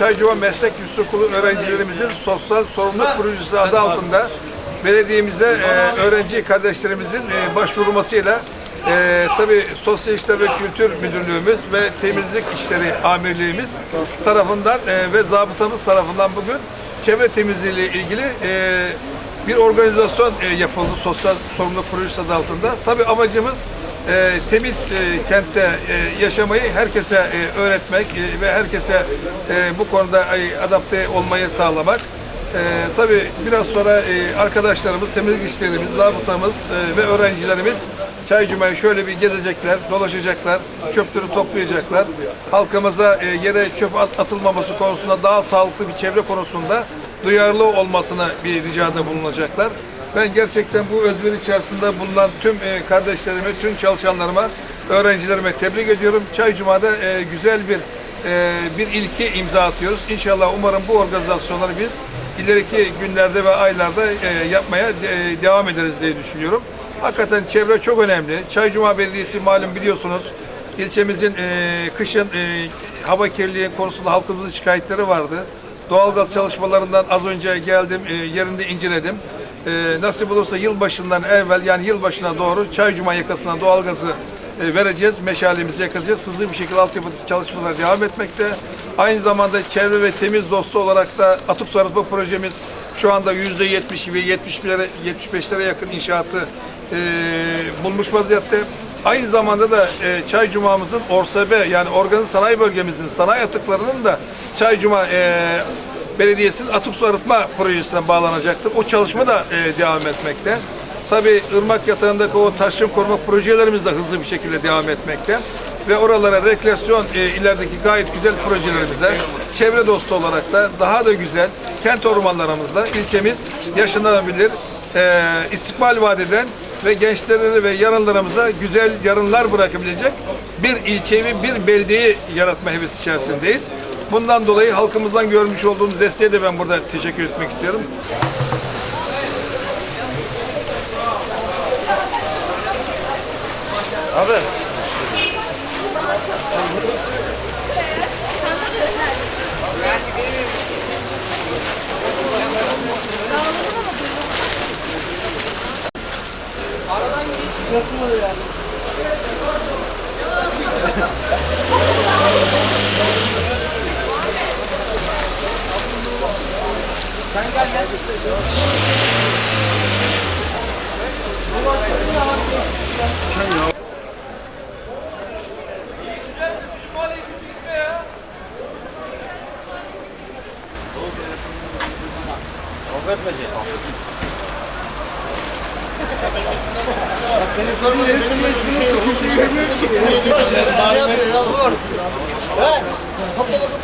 Çaycıva Meslek Yüksekokulu öğrencilerimizin sosyal sorumluluk projesi adı altında belediyemize e, öğrenci kardeşlerimizin e, başvurmasıyla e, tabii Sosyal İşler ve Kültür Müdürlüğümüz ve Temizlik İşleri Amirliğimiz tarafından e, ve zabıtamız tarafından bugün çevre temizliği ile ilgili e, bir organizasyon e, yapıldı sosyal sorumluluk projesi adı altında. Tabii amacımız e, temiz e, kentte e, yaşamayı herkese e, öğretmek e, ve herkese e, bu konuda e, adapte olmayı sağlamak. E, tabii biraz sonra e, arkadaşlarımız, temizlik işlerimiz, zabıtamız e, ve öğrencilerimiz Çaycuma'yı şöyle bir gezecekler, dolaşacaklar, çöpleri toplayacaklar. Halkımıza e, yere çöp at- atılmaması konusunda daha sağlıklı bir çevre konusunda duyarlı olmasına bir ricada bulunacaklar. Ben gerçekten bu özveri içerisinde bulunan tüm e, kardeşlerime, tüm çalışanlarıma, öğrencilerime tebrik ediyorum. Çaycuma'da e, güzel bir e, bir ilki imza atıyoruz. İnşallah umarım bu organizasyonları biz ileriki günlerde ve aylarda yapmaya de- devam ederiz diye düşünüyorum. Hakikaten çevre çok önemli. Çaycuma Belediyesi malum biliyorsunuz ilçemizin kışın hava kirliliği konusunda halkımızın şikayetleri vardı. Doğalgaz çalışmalarından az önce geldim, yerinde inceledim. E, nasip olursa yılbaşından evvel yani yılbaşına doğru Çaycuma yakasına doğalgazı e, vereceğiz. Meşalemizi yakacağız. Hızlı bir şekilde altyapı çalışmalar devam etmekte. Aynı zamanda çevre ve temiz dostu olarak da atık su arıtma projemiz şu anda yüzde yetmiş ve 70'lere 75'lere yakın inşaatı e, bulmuş vaziyette. Aynı zamanda da e, Çaycuma'mızın ORSB yani Organı Sanayi Bölgemizin sanayi atıklarının da Çaycuma e, Belediyesi'nin atık su arıtma projesine bağlanacaktır. O çalışma da e, devam etmekte. Tabii ırmak yatağındaki o taşım koruma projelerimiz de hızlı bir şekilde devam etmekte. Ve oralara rekreasyon e, ilerideki gayet güzel projelerimizde çevre dostu olarak da daha da güzel kent ormanlarımızda ilçemiz yaşanabilir, e, istikbal vaat eden ve gençlere ve yarınlarımıza güzel yarınlar bırakabilecek bir ilçeyi bir beldeyi yaratma hevesi içerisindeyiz. Bundan dolayı halkımızdan görmüş olduğumuz desteğe de ben burada teşekkür etmek istiyorum. Abi. Benim sorma benim hiçbir şey yok. Kimse bilmiyor ki. Ne yapıyor ya? He? Topla bakalım.